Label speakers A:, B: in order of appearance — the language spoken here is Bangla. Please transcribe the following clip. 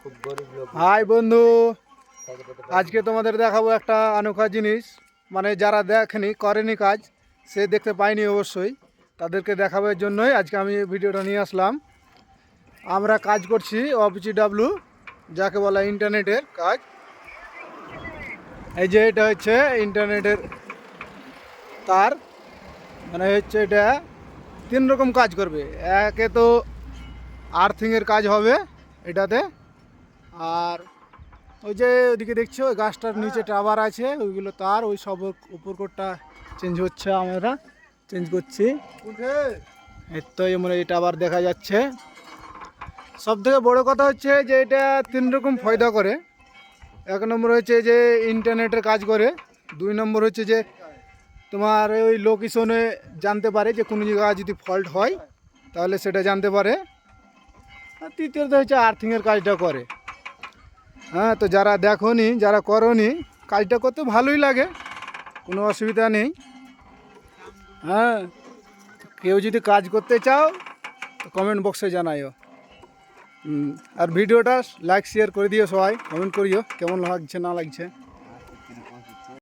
A: খুব
B: হাই বন্ধু আজকে তোমাদের দেখাবো একটা অনোখা জিনিস। মানে যারা দেখেনি করেনি কাজ সে দেখতে পায়নি অবশ্যই। তাদেরকে দেখাবার জন্যই। আজকে আমি ভিডিওটা নিয়ে আসলাম। আমরা কাজ করছি অপিচি ডাব্লু যাকে বলা ইন্টারনেটের কাজ। এই যে এটা হচ্ছে ইন্টারনেটের তার। মানে হচ্ছে এটা তিন রকম কাজ করবে। একে তো আর্থিংয়ের কাজ হবে এটাতে। আর ওই যে ওদিকে দেখছ ওই গাছটার নিচে টাওয়ার আছে ওইগুলো তার ওই সব উপর কোটটা চেঞ্জ হচ্ছে আমরা চেঞ্জ করছি। তো মানে এই টাওয়ার দেখা যাচ্ছে। সব থেকে বড়ো কথা হচ্ছে যে এটা তিন রকম ফায়দা করে। এক নম্বর হচ্ছে যে ইন্টারনেটের কাজ করে। দুই নম্বর হচ্ছে যে তোমার ওই লোকেশনে জানতে পারে যে কোনো জায়গায় যদি ফল্ট হয় তাহলে সেটা জানতে পারে। আর তৃতীয়ত হচ্ছে আর্থিংয়ের কাজটা করে। হ্যাঁ তো যারা দেখোনি, যারা করনি, কাজটা করতে ভালোই লাগে, কোনো অসুবিধা নেই। হ্যাঁ কেউ যদি কাজ করতে চাও তো কমেন্ট বক্সে জানাইও। আর ভিডিওটা লাইক শেয়ার করে দিও সবাই কমেন্ট করিও, কেমন লাগছে, না লাগছে।